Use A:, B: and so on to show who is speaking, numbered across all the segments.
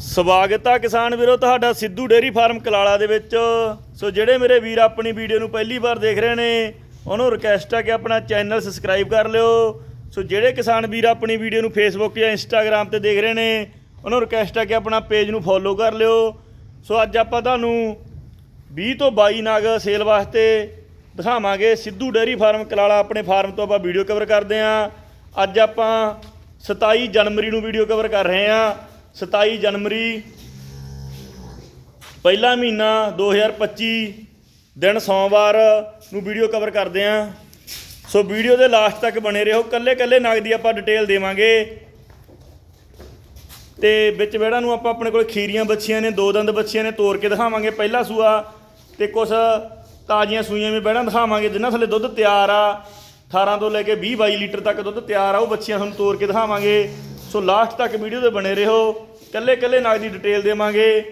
A: ਸਵਾਗਤ ਆ ਕਿਸਾਨ ਵੀਰੋ, ਤੁਹਾਡਾ ਸਿੱਧੂ ਡੇਰੀ ਫਾਰਮ ਕਲਾਲਾ ਦੇ ਵਿੱਚ। ਸੋ ਜਿਹੜੇ ਮੇਰੇ ਵੀਰ ਆਪਣੀ ਵੀਡੀਓ ਨੂੰ ਪਹਿਲੀ ਵਾਰ ਦੇਖ ਰਹੇ ਨੇ, ਉਹਨੂੰ ਰਿਕਵੈਸਟ ਆ ਕਿ ਆਪਣਾ ਚੈਨਲ ਸਬਸਕ੍ਰਾਈਬ ਕਰ ਲਿਓ। ਸੋ ਜਿਹੜੇ ਕਿਸਾਨ ਵੀਰ ਆਪਣੀ ਵੀਡੀਓ ਨੂੰ ਫੇਸਬੁੱਕ ਜਾਂ ਇੰਸਟਾਗ੍ਰam ਤੇ ਦੇਖ ਰਹੇ ਨੇ, ਉਹਨੂੰ ਰਿਕਵੈਸਟ ਆ ਕਿ ਆਪਣਾ ਪੇਜ ਨੂੰ ਫੋਲੋ ਕਰ ਲਿਓ। ਸੋ ਅੱਜ ਆਪਾਂ ਤੁਹਾਨੂੰ 20 ਤੋਂ 22 ਨਗ ਸੇਲ ਵਾਸਤੇ ਦਿਖਾਵਾਂਗੇ। ਸਿੱਧੂ ਡੇਅਰੀ ਫਾਰਮ ਕਲਾਲਾ ਆਪਣੇ ਫਾਰਮ ਤੋਂ ਆਪਾਂ ਵੀਡੀਓ ਕਵਰ ਕਰਦੇ ਆਂ। ਅੱਜ ਆਪਾਂ 27 ਜਨਵਰੀ ਨੂੰ ਵੀਡੀਓ ਕਵਰ ਕਰ ਰਹੇ ਆਂ। 27 ਜਨਵਰੀ, ਪਹਿਲਾ ਮਹੀਨਾ 2025 ਦਿਨ ਸੋਮਵਾਰ ਨੂੰ ਵੀਡੀਓ ਕਵਰ ਕਰਦੇ ਆਂ। ਸੋ ਵੀਡੀਓ ਦੇ ਲਾਸਟ ਤੱਕ ਬਣੇ ਰਹੋ। ਕੱਲੇ ਕੱਲੇ ਨਗ ਦੀ ਆਪਾਂ ਡਿਟੇਲ ਦੇਵਾਂਗੇ। ਤੇ ਵਿੱਚ ਵਿਹੜਾ ਨੂੰ ਆਪਾਂ ਆਪਣੇ ਕੋਲ ਖੀਰੀਆਂ ਬੱਚੀਆਂ ਨੇ, ਦੋ ਦੰਦ ਬੱਚੀਆਂ ਨੇ ਤੋੜ ਕੇ ਦਿਖਾਵਾਂਗੇ। ਪਹਿਲਾ ਸੂਆ ਤੇ ਕੁਝ ਤਾਜ਼ੀਆਂ ਸੂਈਆਂ ਵੀ ਬਹਿਣਾ ਦਿਖਾਵਾਂਗੇ, ਜਿਨ੍ਹਾਂ ਥੱਲੇ ਦੁੱਧ ਤਿਆਰ ਆ। 18 ਤੋਂ ਲੈ ਕੇ 20 22 ਲੀਟਰ ਤੱਕ ਦੁੱਧ ਤਿਆਰ ਆ, ਉਹ ਬੱਚੀਆਂ ਤੁਹਾਨੂੰ ਤੋੜ ਕੇ ਦਿਖਾਵਾਂਗੇ। ਸੋ ਲਾਸਟ ਤੱਕ ਵੀਡੀਓ ਦੇ ਬਣੇ ਰਹੋ। ਕੱਲੇ ਕੱਲੇ ਨਾਗ ਦੀ ਡਿਟੇਲ ਦੇਵਾਂਗੇ।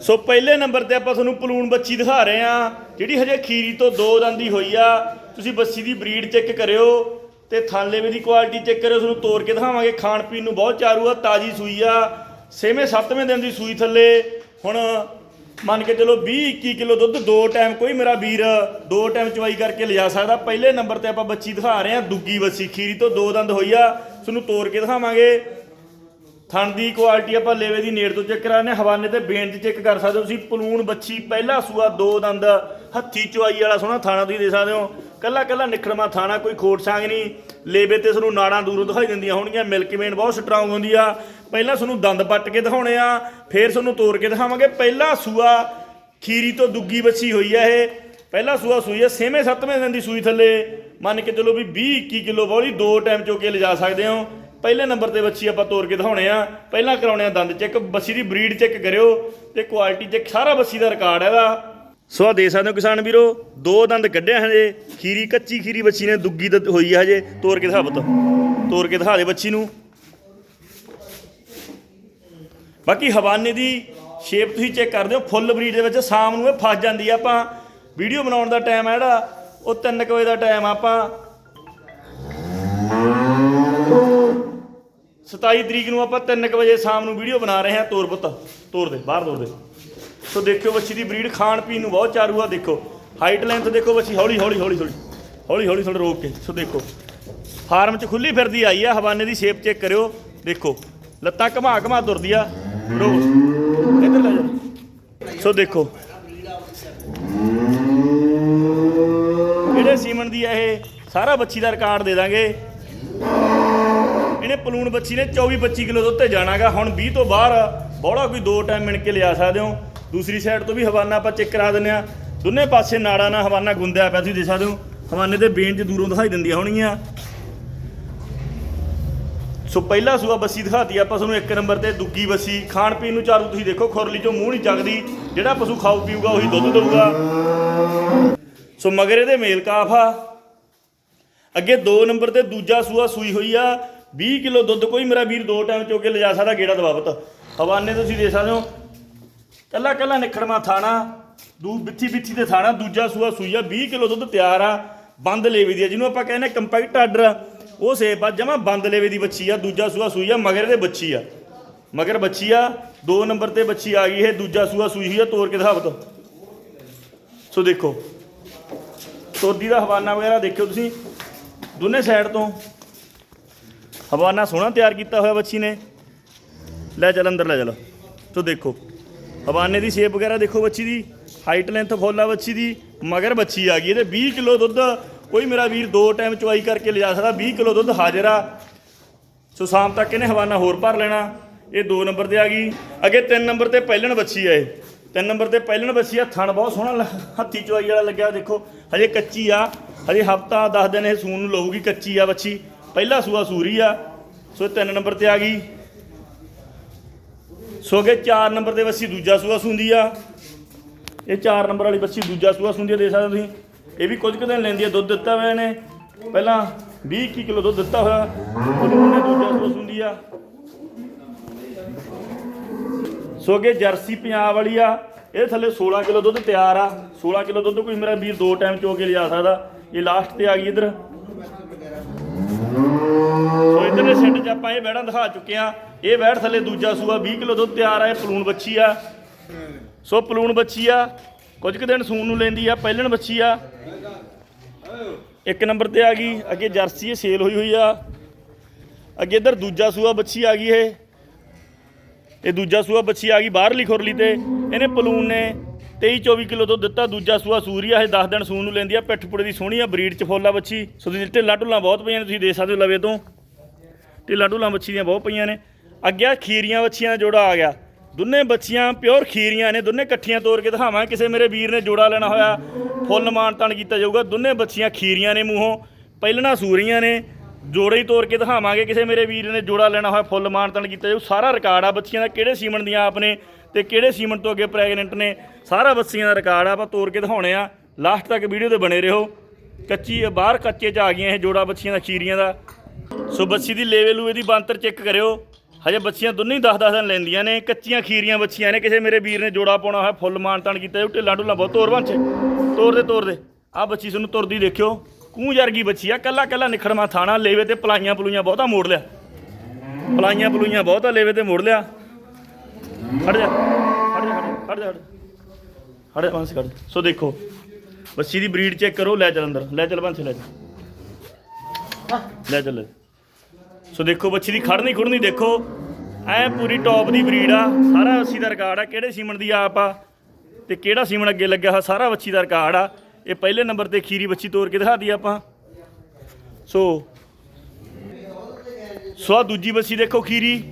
A: ਸੋ ਪਹਿਲੇ ਨੰਬਰ ਤੇ ਆਪਾਂ ਤੁਹਾਨੂੰ ਪਲੂਣ ਬੱਚੀ ਦਿਖਾ ਰਹੇ ਆ ਜਿਹੜੀ ਹਜੇ ਖੀਰੀ ਤੋਂ ਦੋ ਦੰਦੀ ਹੋਈ ਆ। ਤੁਸੀਂ ਬੱਸੀ ਦੀ ਬਰੀਡ ਚੈੱਕ ਕਰਿਓ ਤੇ ਥਾਲੇਵੇ ਦੀ ਕੁਆਲਿਟੀ ਚੈੱਕ ਕਰਿਓ, ਤੁਹਾਨੂੰ ਤੋੜ ਕੇ ਦਿਖਾਵਾਂਗੇ। ਖਾਣ ਪੀਣ ਨੂੰ ਬਹੁਤ ਚਾਰੂ ਆ, ਤਾਜੀ ਸੂਈ ਆ। ਛੇਵੇਂ ਸੱਤਵੇਂ ਦਿਨ ਦੀ ਸੂਈ ਥੱਲੇ। ਹੁਣ ਮੰਨ ਕੇ ਚਲੋ 20 21 ਕਿਲੋ ਦੁੱਧ ਦੋ ਟਾਈਮ ਕੋਈ ਮੇਰਾ ਵੀਰ ਦੋ ਟਾਈਮ ਚਵਾਈ ਕਰਕੇ ਲਿਜਾ ਸਕਦਾ। ਪਹਿਲੇ ਨੰਬਰ ਤੇ ਆਪਾਂ ਬੱਚੀ ਦਿਖਾ ਰਹੇ ਹਾਂ, ਦੁੱਗੀ ਬੱਚੀ ਖੀਰੀ ਤੋਂ ਦੋ ਦੰਦ ਹੋਈ ਆ। ਤੁਹਾਨੂੰ ਤੋੜ ਕੇ ਦਿਖਾਵਾਂਗੇ। ਥਣ ਦੀ ਕੁਆਲਿਟੀ ਆਪਾਂ ਲੇਵੇ ਦੀ ਨੇੜ ਤੋਂ ਚੈੱਕ ਕਰਾਣੇ ਹਵਾਨੇ ਤੇ ਬੇਨ 'ਚ ਚੈੱਕ ਕਰ ਸਕਦੇ ਹੋ ਤੁਸੀਂ। ਪਲੂਣ ਬੱਚੀ, ਪਹਿਲਾ ਸੂਆ, ਦੋ ਦੰਦ। ਹੱਥੀ ਚੁਆਈ ਵਾਲਾ ਸੋਹਣਾ ਥਾਣਾ ਤੁਸੀਂ ਦੇ ਸਕਦੇ ਹੋ। ਕੱਲਾ ਕੱਲਾ ਨਿਖੜਮਾ ਥਾਣਾ, ਕੋਈ ਖੋਟ ਸਾਂਗ ਨਹੀਂ। ਲੇਬੇ ਤੇ ਤੁਹਾਨੂੰ ਨਾੜਾਂ ਦੂਰੋਂ ਦਿਖਾਈ ਦਿੰਦੀਆਂ ਹੋਣਗੀਆਂ। ਮਿਲਕ ਵੇਨ ਬਹੁਤ ਸਟਰੋਂਗ ਹੁੰਦੀ ਆ। ਪਹਿਲਾਂ ਤੁਹਾਨੂੰ ਦੰਦ ਪੱਟ ਕੇ ਦਿਖਾਉਣੇ ਆ। ਫੇਰ ਤੁਹਾਨੂੰ ਤੋੜ ਕੇ ਦਿਖਾਵਾਂਗੇ। ਪਹਿਲਾ ਸੂਆ ਖੀਰੀ ਤੋਂ ਦੁੱਗੀ ਬੱਚੀ ਹੋਈ ਆ ਇਹ। ਪਹਿਲਾ ਸੂਆ ਸੂਈ ਆ ਛੇਵੇਂ ਸੱਤਵੇਂ ਦਿਨ ਦੀ ਸੂਈ ਥੱਲੇ। ਮੰਨ ਕੇ ਚਲੋ ਵੀ 20 21 ਕਿਲੋ ਬੋਲੀ ਦੋ ਟਾਈਮ ਚੋ ਕੇ ਲਿਜਾ ਸਕਦੇ ਹੋ। ਪਹਿਲੇ ਨੰਬਰ ਤੇ ਬੱਚੀ ਆਪਾਂ ਤੋੜ ਕੇ ਦਿਖਾਉਣੇ ਆ। ਪਹਿਲਾਂ ਕਰਾਉਣੇ ਆ ਦੰਦ ਚੈੱਕ। ਬੱਸੀ ਦੀ ਬਰੀਡ ਚੈੱਕ ਕਰਿਓ ਤੇ ਕੁਆਲਿਟੀ ਚੈੱਕ। ਸਾਰਾ ਬੱਸੀ ਦਾ ਰਿਕਾਰਡ ਹੈ ਇਹਦਾ। ਸੋ ਆ ਦੇ ਸਕਦੇ ਹੋ ਕਿਸਾਨ ਵੀਰੋ, ਦੋ ਦੰਦ ਕੱਢਿਆ ਹਜੇ, ਖੀਰੀ ਕੱਚੀ ਖੀਰੀ ਬੱਚੀ ਨੇ, ਦੁੱਗੀ ਦ- ਹੋਈ ਆ ਹਜੇ ਤੋੜ ਕੇ ਦਿਖਾ ਪੁੱਤ ਤੋੜ ਕੇ ਦਿਖਾ ਦੇ ਬੱਚੀ ਨੂੰ। ਬਾਕੀ ਹਵਾਨੇ ਦੀ ਸ਼ੇਪ ਤੁਸੀਂ ਚੈੱਕ ਕਰਦੇ ਹੋ ਫੁੱਲ ਬਰੀਡ ਦੇ ਵਿੱਚ ਸ਼ਾਮ ਨੂੰ ਇਹ ਫਸ ਜਾਂਦੀ ਆ ਆਪਾਂ। ਵੀਡੀਓ ਬਣਾਉਣ ਦਾ ਟਾਈਮ ਆ ਜਿਹੜਾ, ਉਹ 3 ਵਜੇ ਦਾ ਟਾਈਮ ਆਪਾਂ। 27 ਤਰੀਕ ਨੂੰ ਆਪਾਂ 3 ਵਜੇ ਸ਼ਾਮ ਨੂੰ ਵੀਡੀਓ ਬਣਾ ਰਹੇ ਹਾਂ, ਤੋਰ ਪੁੱਤ, ਤੋਰ ਦੇ, ਬਾਹਰ ਤੋਰ ਦੇ। ਸੋ ਦੇਖਿਓ ਬੱਚੀ ਦੀ ਬਰੀਡ ਖਾਣ ਪੀਣ ਨੂੰ ਬਹੁਤ ਚਾਰੂ ਆ, ਦੇਖੋ। ਹਾਈਟ ਲੈਂਥ ਦੇਖੋ ਬੱਚੀ ਹੌਲੀ ਹੌਲੀ ਹੌਲੀ ਹੌਲੀ। ਹੌਲੀ ਹੌਲੀ ਥੋੜਾ ਰੋਕ ਕੇ, ਸੋ ਦੇਖੋ। ਫਾਰਮ 'ਚ ਖੁੱਲੀ ਫਿਰਦੀ ਆਈ ਆ, ਹਵਾਨੇ ਦੀ ਸ਼ੇਪ ਚੈੱਕ ਕਰਿਓ। ਦੇਖੋ, ਲੱਤਾਂ ਘਮਾ ਘਮਾ ਤੁਰਦੀ ਆ। ਰੋ ਇੱਧਰ ਲੈ ਜਾ ਸੋ ਦੇਖੋ। ਜਿਹੜੇ ਸੀਮਨ ਦੀ ਆ ਇਹ ਸਾਰਾ ਬੱਚੀ ਦਾ ਰਿਕਾਰਡ ਦੇ ਦਾਂਗੇ। ਇਹਨੇ ਪਲੂਣ ਬੱਚੀ ਨੇ 24 25 ਕਿਲੋ ਦੁੱਧ ਤੇ ਜਾਣਾਗਾ। ਹੁਣ 20 ਤੋਂ ਬਾਹਰ ਬੋੜਾ ਕੋਈ ਦੋ ਟਾਈਮ ਮਿਣ ਕੇ ਲਿਆ ਸਕਦੇ ਹੋ। ਦੂਸਰੀ ਸਾਈਡ ਤੋਂ ਵੀ ਹਵਾਨਾ ਆਪਾਂ ਚੈੱਕ ਕਰਾ ਦਿੰਦੇ ਆ ਦੋਨੇ ਪਾਸੇ ਨਾੜਾ ਨਾਲ ਹਵਾਨਾ ਗੁੰਦਿਆ ਪਿਆ ਤੁਸੀਂ ਦੇਖ ਸਕਦੇ ਹੋ ਹਵਾਨੇ ਦੇ ਬੇਨ 'ਚ ਦੂਰੋਂ ਦਿਖਾਈ ਦਿੰਦੀਆਂ ਹੋਣਗੀਆਂ। ਸੋ ਪਹਿਲਾ ਸੂਆ ਬੱਸੀ ਦਿਖਾਤੀ, ਆਪਾਂ ਤੁਹਾਨੂੰ ਇੱਕ ਨੰਬਰ ਤੇ ਦੁੱਗੀ ਬੱਸੀ। ਖਾਣ ਪੀਣ ਨੂੰ ਚਾਰੂ ਤੁਸੀਂ ਦੇਖੋ, ਖੁਰਲੀ ਚੋਂ ਮੂੰਹ ਨਹੀਂ ਚੱਕਦੀ। ਜਿਹੜਾ ਪਸ਼ੂ ਖਾਊ ਪੀਊਗਾ ਉਹੀ ਦੁੱਧ ਦੇਊਗਾ। ਸੋ ਮਗਰ ਇਹਦੇ ਮੇਲ ਕਾਫ ਆ। ਅੱਗੇ 2 ਨੰਬਰ ਤੇ ਦੂਜਾ ਸੂਆ ਸੂਈ ਹੋਈ ਆ। 20 ਕਿਲੋ ਦੁੱਧ ਕੋਈ ਮੇਰਾ ਵੀਰ ਦੋ ਟਾਈਮ ਚੋ ਕੇ ਲਿਜਾ ਸਕਦਾ, ਗੇੜਾ ਦਬਾਵਤ। ਹਵਾਨੇ ਤੁਸੀਂ ਦੇ ਸਕਦੇ ਹੋ ਕੱਲਾ ਕੱਲਾ ਨਿਖੜਮਾ ਥਾਣਾ, ਦੂ ਬਿੱਥੀ ਬਿੱਥੀ ਤੇ ਥਾਣਾ, ਦੂਜਾ ਸੂਆ ਸੂਈਆ ਆ 20 ਕਿਲੋ ਦੁੱਧ ਤਿਆਰ ਆ, ਬੰਦ ਲੇਵੇ ਦੀ ਆ, ਜਿਹਨੂੰ ਆਪਾਂ ਕਹਿੰਦੇ ਕੰਪੈਕਟ ਆਰਡਰ ਉਹ ਸੇਬ ਆ ਜਮਾ ਬੰਦ ਲੇਵੇ ਦੀ ਬੱਚੀ ਆ, ਦੂਜਾ ਸੂਆ ਸੂਈ ਆ ਮਗਰ ਇਹਦੇ ਬੱਚੀ ਆ। ਮਗਰ ਬੱਚੀ ਆ 2 ਨੰਬਰ ਤੇ ਬੱਚੀ ਆ ਗਈ ਇਹ, ਦੂਜਾ ਸੂਆ ਸੂਈ ਹੋਈ ਆ ਤੋੜ ਕੇ ਦਿਖਾਵਤ ਸੋ ਦੇਖੋ, ਤੋਦੀ ਦਾ ਹਵਾਨਾ ਵਗੈਰਾ ਦੇਖਿਓ ਤੁਸੀਂ, ਦੋਨੇ ਸਾਈਡ ਤੋਂ। ਹਵਾਨਾ ਸੋਹਣਾ ਤਿਆਰ ਕੀਤਾ ਹੋਇਆ ਬੱਚੀ ਨੇ। ਲੈ ਚੱਲ ਅੰਦਰ, ਲੈ ਚੱਲ। ਤੋ ਦੇਖੋ ਹਵਾਨੇ ਦੀ ਸ਼ੇਪ ਵਗੈਰਾ ਦੇਖੋ ਬੱਚੀ ਦੀ ਹਾਈਟ ਲੈਂਥ ਫੁੱਲ ਆ ਬੱਚੀ ਦੀ, ਮਗਰ ਬੱਚੀ ਆ ਗਈ। ਇਹਦੇ 20 ਕਿਲੋ ਦੁੱਧ, ਕੋਈ ਮੇਰਾ ਵੀਰ ਦੋ ਟਾਈਮ ਚੁਆਈ ਕਰਕੇ ਲਿਜਾ ਸਕਦਾ 20 ਕਿਲੋ ਦੁੱਧ ਹਾਜ਼ਰ ਆ। ਸੋ ਸ਼ਾਮ ਤੱਕ ਇਹਨੇ ਹਵਾਨਾ ਹੋਰ ਭਰ ਲੈਣਾ। ਇਹ 2 ਨੰਬਰ ਤੇ ਆ ਗਈ। ਅੱਗੇ 3 ਨੰਬਰ ਤੇ ਪਹਿਲਣ ਬੱਚੀ ਆ ਇਹ। 3 ਨੰਬਰ ਤੇ ਪਹਿਲਣ ਬੱਚੀ ਆ, ਥਣ ਬਹੁਤ ਸੋਹਣਾ ਲ- ਹੱਥੀ ਚੁਆਈ ਵਾਲਾ ਲੱਗਿਆ ਦੇਖੋ। ਹਜੇ ਕੱਚੀ ਆ, ਹਜੇ ਹਫਤਾ 10 ਦਿਨ ਇਹ ਸੂਣ ਨੂੰ ਲਊਗੀ ਕੱਚੀ ਆ ਬੱਚੀ। ਪਹਿਲਾ ਸੂਆ ਸੂਰੀ ਆ। ਸੋ 3 ਨੰਬਰ ਤੇ ਆ ਗਈ। ਸੋ ਅੱਗੇ 4 ਨੰਬਰ ਤੇ ਬੱਚੀ ਦੂਜਾ ਸੂਆ ਸੁੰਦੀ ਆ। ਇਹ 4 ਨੰਬਰ ਵਾਲੀ ਬੱਚੀ ਦੂਜਾ ਸੂਆ ਸੁੰਦੀ ਆ ਦੇ ਸਕਦੇ ਤੁਸੀਂ। ਇਹ ਵੀ ਕੁਝ ਕੁ ਦਿਨ ਲੈਂਦੀ ਆ, ਦੁੱਧ ਦਿੱਤਾ ਹੋਇਆ ਇਹਨੇ। ਪਹਿਲਾਂ 20 21 ਕਿਲੋ ਦੁੱਧ ਦਿੱਤਾ ਹੋਇਆ। ਉਹਨੇ ਦੂਜਾ ਸੂਆ ਸੁੰਦੀ ਆ। ਸੋ ਅੱਗੇ ਜਰਸੀ ਪੰਜਾਬ ਵਾਲੀ ਆ। ਇਹ ਥੱਲੇ 16 ਕਿਲੋ ਦੁੱਧ ਤਿਆਰ ਆ। 16 ਕਿਲੋ ਦੁੱਧ ਕੋਈ ਮੇਰਾ ਵੀਰ ਦੋ ਟਾਈਮ ਚੋ ਕੇ ਲਿਜਾ ਸਕਦਾ। ਇਹ ਲਾਸਟ ਤੇ ਆ ਗਈ ਇਧਰ। ਸੋ ਇਧਰਲੇ ਸੈੱਟ 'ਚ ਆਪਾਂ ਇਹ ਵੈੜਾਂ ਦਿਖਾ ਚੁੱਕੇ ਆ। ਇਹ ਵੈੜ ਥੱਲੇ ਦੂਜਾ ਸੂਆ 20 ਕਿਲੋ ਦੁੱਧ ਤਿਆਰ ਆ, ਇਹ ਪਲੂਣ ਬੱਚੀ ਆ। ਸੋ ਪਲੂਣ ਬੱਚੀ ਆ, ਕੁਝ ਕੁ ਦਿਨ ਸੂਣ ਨੂੰ ਲੈਂਦੀ ਆ, ਪਹਿਲਣ ਬੱਚੀ ਆ। ਇੱਕ ਨੰਬਰ ਤੇ ਆ ਗਈ, ਅੱਗੇ ਜਰਸੀ ਇਹ ਸੇਲ ਹੋਈ ਹੋਈ ਆ। ਅੱਗੇ ਇਧਰ ਦੂਜਾ ਸੂਆ ਬੱਚੀ ਆ ਗਈ ਇਹ। ਇਹ ਦੂਜਾ ਸੂਆ ਬੱਚੀ ਆ ਗਈ ਬਾਹਰਲੀ ਖੁਰਲੀ ਤੇ, ਇਹਨੇ ਪਲੂਨ ਨੇ 23 24 ਕਿਲੋ ਦੁੱਧ ਦਿੱਤਾ, ਦੂਜਾ ਸੂਆ ਸੂਰੀਆ ਇਹ 10 ਦਿਨ ਸੂਣ ਨੂੰ ਲੈਂਦੀ ਆ, ਪਿੱਠ ਪੁੜੇ ਦੀ ਸੋਹਣੀ ਆ, ਬਰੀਡ ਚ ਫੋਲਾ ਬੱਚੀ। ਸੋ ਤੁਸੀਂ ਢਿੱਲਾਂ ਢੁੱਲਾਂ ਬਹੁਤ ਪਈਆਂ ਨੇ, ਤੁਸੀਂ ਦੇਖ ਸਕਦੇ ਹੋ ਲਵੇ ਤੋਂ। ਢਿੱਲਾਂ ਢੁੱਲਾਂ ਬੱਚੀ ਦੀਆਂ ਬਹੁਤ ਪਈਆਂ ਨੇ। ਅੱਗੇ ਖੀਰੀਆਂ ਬੱਚੀਆਂ ਦਾ ਜੋੜਾ ਆ ਗਿਆ। ਦੋਨੇ ਬੱਚੀਆਂ ਪਿਓਰ ਖੀਰੀਆਂ ਨੇ, ਦੋਨੇ ਇਕੱਠੀਆਂ ਤੋਰ ਕੇ ਦਿਖਾਵਾਂ। ਕਿਸੇ ਮੇਰੇ ਵੀਰ ਨੇ ਜੋੜਾ ਲੈਣਾ ਹੋਇਆ, ਫੁੱਲ ਮਾਨ ਤਾਨ ਕੀਤਾ ਜਾਊਗਾ। ਦੋਨੇ ਬੱਚੀਆਂ ਖੀਰੀਆਂ ਨੇ ਮੂੰਹੋਂ, ਪਹਿਲਣਾ ਸੂਰੀਆਂ ਨੇ, ਜੋੜੇ ਹੀ ਤੋਰ ਕੇ ਦਿਖਾਵਾਂਗੇ। ਕਿਸੇ ਮੇਰੇ ਵੀਰ ਨੇ ਜੋੜਾ ਲੈਣਾ ਹੋਇਆ, ਫੁੱਲ ਮਾਨ ਤਣ ਕੀਤਾ ਜਾਊ। ਸਾਰਾ ਰਿਕਾਰਡ ਆ ਬੱਚੀਆਂ ਦਾ, ਕਿਹੜੇ ਸੀਮਨ ਦੀਆਂ ਆਪ ਨੇ ਤੇ ਕਿਹੜੇ ਸੀਮਨ ਤੋਂ ਅੱਗੇ ਪ੍ਰੈਗਨੈਂਟ ਨੇ, ਸਾਰਾ ਬੱਚੀਆਂ ਦਾ ਰਿਕਾਰਡ ਆ, ਆਪਾਂ ਤੋਰ ਕੇ ਦਿਖਾਉਣੇ ਆ। ਲਾਸਟ ਤੱਕ ਵੀਡੀਓ ਤੇ ਬਣੇ ਰਹੋ। ਕੱਚੀ, ਬਾਹਰ ਕੱਚੇ ਚ ਆ ਗਈਆਂ ਇਹ ਜੋੜਾ ਬੱਚੀਆਂ ਦਾ, ਖੀਰੀਆਂ ਦਾ। ਸੋ ਬੱਚੀ ਦੀ ਲੇਵੇ ਲੂਵੇ ਦੀ ਬੰਤਰ ਚੈੱਕ ਕਰਿਓ। ਹਜੇ ਬੱਚੀਆਂ ਦੋਨੇ ਹੀ 10-10 ਦਿਨ ਲੈਂਦੀਆਂ ਨੇ, ਕੱਚੀਆਂ ਖੀਰੀਆਂ ਬੱਚੀਆਂ ਨੇ, ਕਿਸੇ ਮੇਰੇ ਵੀਰ ਨੇ ਜੋੜਾ ਪਾਉਣਾ ਹੋਇਆ, ਫੁੱਲ ਮਾਨਤਾਨ ਕੀਤਾ ਉਹ ਢਿੱਲਾਂ ਢੁੱਲਾਂ ਬਹੁਤ ਤੋਰ ਬੰਚ ਤੋਰ ਦੇ ਤੋਰ ਦੇ। ਆ ਬੱਚੀ ਤੁਹਾਨੂੰ ਤੁਰਦੀ ਦੇਖਿਓ, ਕੂੰ ਜਰਗੀ ਬੱਚੀ ਆ, ਕੱਲਾ ਕੱਲਾ ਨਿਖੜਮਾ ਥਾਣਾ, ਲੇਵੇ ਤੇ ਪਲਾਈਆਂ ਪਲੂਈਆਂ ਬਹੁਤਾ ਮੋੜ ਲਿਆ। ਪਲਾਈਆਂ ਪਲੂਈਆਂ ਬਹੁਤਾ, ਲੇਵੇ ਤੇ ਮੋੜ ਲਿਆ। ਖੜ ਜਾ ਖੜ ਜਾ ਖੜ ਜਾ ਖੜ ਜਾ ਬੰਸ ਖੜ ਸੋ ਦੇਖੋ, ਬੱਚੀ ਦੀ ਬਰੀਡ ਚੈੱਕ ਕਰੋ, ਲੈ ਚੱਲ ਅੰਦਰ, ਲੈ ਚੱਲ ਬੰਸ, ਲੈ ਚੱਲ। ਲੈ ਚੱਲ। ਸੋ ਦੇਖੋ ਬੱਚੀ ਦੀ ਖੜਨੀ ਖੁੜਨੀ ਦੇਖੋ। ਐ ਪੂਰੀ ਟੌਪ ਦੀ ਬਰੀਡ ਆ। ਸਾਰਾ ਅੱਸੀ ਦਾ ਰਿਕਾਰਡ ਆ। ਕਿਹੜੇ ਸੀਮਨ ਦੀ ਆਪ? ਆ ਤੇ ਕਿਹੜਾ ਸੀਮਨ ਅੱਗੇ ਲੱਗਿਆ ਹੋਇਆ? ਸਾਰਾ ਬੱਚੀ ਦਾ ਰਿਕਾਰਡ ਆ। ਇਹ ਪਹਿਲੇ ਨੰਬਰ ਤੇ ਖੀਰੀ ਬੱਚੀ ਤੋਰ ਕੇ ਦਿਖਾ ਦਿਖਾਤੀ ਆਪਾਂ। ਸੋ ਸੋ ਆਹ ਦੂਜੀ ਬੱਚੀ ਦੇਖੋ ਖੀਰੀ।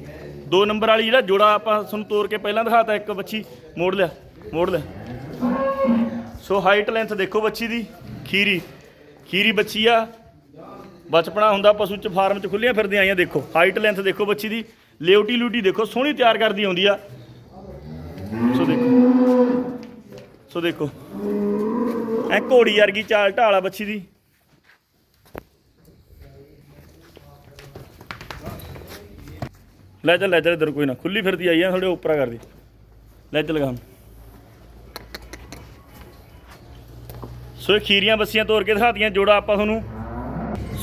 A: ਦੋ ਨੰਬਰ ਵਾਲੀ ਜਿਹੜਾ ਜੋੜਾ ਆਪਾਂ ਤੁਹਾਨੂੰ ਤੋਰ ਕੇ ਪਹਿਲਾਂ ਦਿਖਾਤਾ, ਇੱਕ ਬੱਚੀ ਮੋੜ ਲਿਆ ਮੋੜ ਲਿਆ। ਸੋ ਹਾਈਟ ਲੈਂਥ ਦੇਖੋ ਬੱਚੀ ਦੀ। ਖੀਰੀ ਖੀਰੀ ਬੱਚੀ ਆ। ਬਚਪਨਾ ਹੁੰਦਾ ਪਸ਼ੂ ਚ ਫਾਰਮ ਚ ਖੁੱਲੀਆਂ ਫਿਰਦੀਆਂ ਆਈਆਂ, ਦੇਖੋ। ਹਾਈਟ ਲੈਂਥ ਦੇਖੋ ਬੱਚੀ ਦੀ। ਲਿਓਟੀ ਲੂਟੀ ਦੇਖੋ, ਸੋਹਣੀ ਤਿਆਰ ਕਰਦੀ ਆਉਂਦੀ ਆ। ਸੋ ਦੇਖੋ। ਸੋ ਦੇਖੋ। ਐ ਘੋੜੀ ਵਰਗੀ ਚਾਲ ਢਾਲਾ ਬੱਚੀ ਦੀ। ਲੈ ਚੱਲ ਲੈ ਚੱਲ, ਇਧਰ ਕੋਈ ਨਾ। ਖੁੱਲੀ ਫਿਰਦੀ ਆਈ ਆ ਥੋੜੇ ਉੱਪਰਾ ਕਰਦੀ। ਲੈ ਚੱਲ ਗਾ। ਸੋ ਇਹ ਖੀਰੀਆਂ, ਬੱਸੀਆਂ ਤੋਰ ਕੇ ਦਿਖਾਤੀਆਂ, ਜੋੜਾ ਆਪਾਂ ਤੁਹਾਨੂੰ।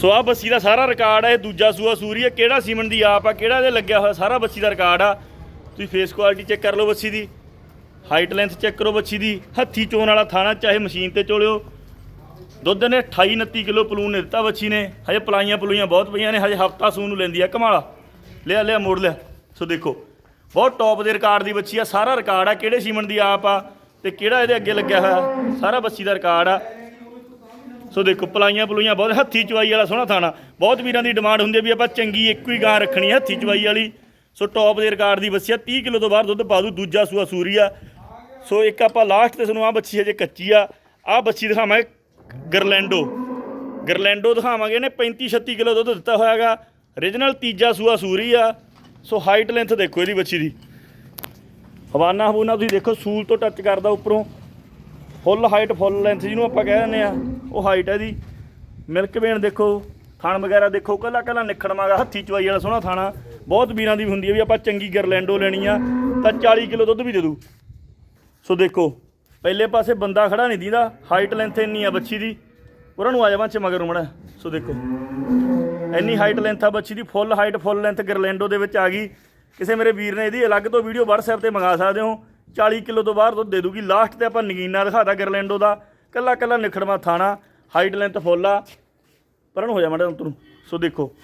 A: ਸੋ ਆ ਬੱਸੀ ਦਾ ਸਾਰਾ ਰਿਕਾਰਡ ਹੈ ਇਹ ਦੂਜਾ ਸੂਆ ਸੂਰੀ ਹੈ ਕਿਹੜਾ ਸੀਮਨ ਦੀ ਆਪ ਆ, ਕਿਹੜਾ ਇਹਦੇ ਲੱਗਿਆ ਹੋਇਆ ਸਾਰਾ ਬੱਸੀ ਦਾ ਰਿਕਾਰਡ ਆ। ਤੁਸੀਂ ਫੇਸ ਕੁਆਲਿਟੀ ਚੈੱਕ ਕਰ ਲਓ ਬੱਸੀ ਦੀ। ਹਾਈਟ ਲੈਂਥ ਚੈੱਕ ਕਰੋ ਬੱਸੀ ਦੀ। ਹੱਥੀ ਚੋਣ ਵਾਲਾ ਥਾਣਾ, ਚਾਹੇ ਮਸ਼ੀਨ ਤੇ ਚੋਲਿਓ। ਦੁੱਧ ਨੇ 28 29 ਕਿਲੋ ਪਲੂਨ ਨੇ ਦਿੱਤਾ ਬੱਚੀ ਨੇ। ਹਜੇ ਪਲਾਈਆਂ ਪਲੂਈਆਂ ਬਹੁਤ ਪਈਆਂ ਨੇ, ਹਜੇ ਹਫਤਾ ਸੂਨ ਨੂੰ ਲੈਂਦੀ ਆ ਕਮਾਲਾ ਲਿਆ ਲਿਆ, ਮੋੜ ਲਿਆ। ਸੋ ਦੇਖੋ, ਬਹੁਤ ਟੌਪ ਦੇ ਰਿਕਾਰਡ ਦੀ ਬੱਚੀ ਆ। ਸਾਰਾ ਰਿਕਾਰਡ ਆ, ਕਿਹੜੇ ਸੀਮਨ ਦੀ ਆਪ ਆ ਤੇ ਕਿਹੜਾ ਇਹਦੇ ਅੱਗੇ ਲੱਗਿਆ ਹੋਇਆ। ਸਾਰਾ ਬੱਚੀ ਦਾ ਰਿਕਾਰਡ ਆ। ਸੋ ਦੇਖੋ, ਪਲਾਈਆਂ ਪਲੂਈਆਂ ਬਹੁਤ, ਹੱਥੀ ਚਵਾਈ ਵਾਲਾ ਸੋਹਣਾ ਥਾਣਾ। ਬਹੁਤ ਵੀਰਾਂ ਦੀ ਡਿਮਾਂਡ ਹੁੰਦੀ ਹੈ ਵੀ ਆਪਾਂ ਚੰਗੀ ਇੱਕੋ ਹੀ ਗਾਂ ਰੱਖਣੀ ਹੈ ਹੱਥੀ ਚਵਾਈ ਵਾਲੀ। ਸੋ ਟੌਪ ਦੇ ਰਿਕਾਰਡ ਦੀ ਬੱਚੀ ਆ 30 ਕਿਲੋ ਤੋਂ ਬਾਹਰ ਦੁੱਧ ਪਾ ਦੂ, ਦੂਜਾ ਸੂਆ ਸੂਰੀ ਆ। ਸੋ ਇੱਕ ਆਪਾਂ ਲਾਸਟ ਤੇ ਤੁਹਾਨੂੰ ਆ ਬੱਚੀ ਹਜੇ ਕੱਚੀ ਆ। ਆ ਬੱਚੀ ਦਿਖਾਵਾਂਗੇ ਗਰਲੈਂਡੋ। ਗਰਲੈਂਡੋ ਦਿਖਾਵਾਂਗੇ, ਇਹਨੇ 35 36 ਕਿਲੋ ਦੁੱਧ ਦਿੱਤਾ ਹੋਇਆਗਾ। Origignal ਤੀਜਾ ਸੂਆ ਸੂਰੀ ਆ। ਸੋ ਹਾਈਟ ਲੈਂਥ ਦੇਖੋ ਇਹਦੀ ਬੱਚੀ ਦੀ। ਹਵਾਨਾ ਹਬੂਨਾ ਤੁਸੀਂ ਦੇਖੋ, ਸੂਲ ਤੋਂ ਟੱਚ ਕਰਦਾ ਉੱਪਰੋਂ। ਫੁੱਲ ਹਾਈਟ ਫੁੱਲ ਲੈਂਥ ਜਿਹਨੂੰ ਆਪਾਂ ਕਹਿ ਦਿੰਦੇ ਆ, ਉਹ ਹਾਈਟ ਹੈ ਦੀ ਮਿਲਕ ਵੇਨ ਦੇਖੋ, ਥਣ ਵਗੈਰਾ ਦੇਖੋ, ਕੱਲਾ ਕੱਲਾ ਨਿਖੜਮਾਗਾ ਹੱਥੀ ਚਵਾਈ ਵਾਲਾ ਸੋਹਣਾ ਥਾਣਾ। ਬਹੁਤ ਵੀਰਾਂ ਦੀ ਵੀ ਹੁੰਦੀ ਹੈ ਵੀ ਆਪਾਂ ਚੰਗੀ ਗਰਲੈਂਡੋ ਲੈਣੀ ਆ, ਤਾਂ 40 ਕਿਲੋ ਦੁੱਧ ਵੀ ਦੇ ਦੂ। ਸੋ ਦੇਖੋ, ਪਹਿਲੇ ਪਾਸੇ ਬੰਦਾ ਖੜਾ ਨਹੀਂ ਦੀਦਾ ਹਾਈਟ ਲੈਂਥ ਇੰਨੀ ਆ ਬੱਚੀ ਦੀ। ਉਹਨਾਂ ਨੂੰ ਆ ਜਾਵਾਂ ਚ ਮਗਰ ਉਮੜਾ ਸੋ ਦੇਖੋ, ਇੰਨੀ ਹਾਈਟ ਲੈਂਥ ਆ ਬੱਚੀ ਦੀ, ਫੁੱਲ ਹਾਈਟ ਫੁੱਲ ਲੈਂਥ ਗਰਲੈਂਡੋ ਦੇ ਵਿੱਚ ਆ ਗਈ। ਕਿਸੇ ਮੇਰੇ ਵੀਰ ਨੇ ਇਹਦੀ ਅਲੱਗ ਤੋਂ ਵੀਡੀਓ WhatsApp ਤੇ ਮੰਗਾ ਸਕਦੇ ਹੋ। 40 ਕਿਲੋ ਤੋਂ ਬਾਹਰ ਦੁੱਧ ਦੇ ਦੂਗੀ। ਲਾਸਟ ਤੇ ਆਪਾਂ ਨਗੀਨਾ ਦਿਖਾਤਾ ਗਰਲੈਂਡੋ ਦਾ। ਕੱਲਾ ਕੱਲਾ ਨਿਖੜਵਾ ਥਾਣਾ ਹਾਈਟ ਲੈਂਥ ਫੁੱਲ ਆ। ਪਰਨ ਹੋ ਜਾ ਮਾੜਾ ਤੈਨੂੰ ਸੋ ਦੇਖੋ।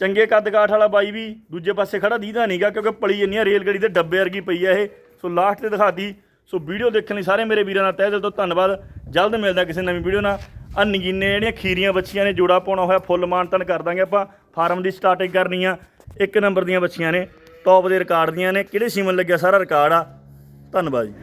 A: ਚੰਗੇ ਕੱਦ ਕਾਠ ਵਾਲਾ ਬਾਈ ਵੀ ਦੂਜੇ ਪਾਸੇ ਖੜਾ, ਦੀਦਾ ਨਹੀਂਗਾ ਕਿਉਂਕਿ ਪਲੀ ਇੰਨੀਆਂ ਰੇਲ ਗੱਡੀ ਦੇ ਡੱਬੇ ਵਰਗੀ ਪਈ ਆ ਇਹ। ਸੋ ਲਾਸਟ ਤੇ ਦਿਖਾਤੀ। ਸੋ ਵੀਡੀਓ ਦੇਖਣ ਲਈ ਸਾਰੇ ਮੇਰੇ ਵੀਰਾਂ ਦਾ ਤਹਿ ਦਿਲ ਤੋਂ ਧੰਨਵਾਦ। ਜਲਦ ਮਿਲਦਾ ਕਿਸੇ ਨਵੀਂ ਵੀਡੀਓ ਨਾਲ। ਆ ਨਗੀਨੇ ਜਿਹੜੀਆਂ ਖੀਰੀਆਂ ਬੱਚੀਆਂ ਨੇ ਜੋੜਾ ਪਾਉਣਾ ਹੋਇਆ, ਫੁੱਲ ਮਾਨਤਨ ਕਰ ਦਾਂਗੇ ਆਪਾਂ। ਫਾਰਮ ਦੀ ਸਟਾਰਟਿੰਗ ਕਰਨੀ ਆ। ਇੱਕ ਨੰਬਰ ਦੀਆਂ ਬੱਚੀਆਂ ਨੇ। ਟੌਪ ਦੇ ਰਿਕਾਰਡ ਦੀਆਂ ਨੇ। ਕਿਹੜੇ ਸੀਮਨ ਲੱਗਿਆ? ਸਾਰਾ ਰਿਕਾਰਡ ਆ। ਧੰਨਵਾਦ ਜੀ।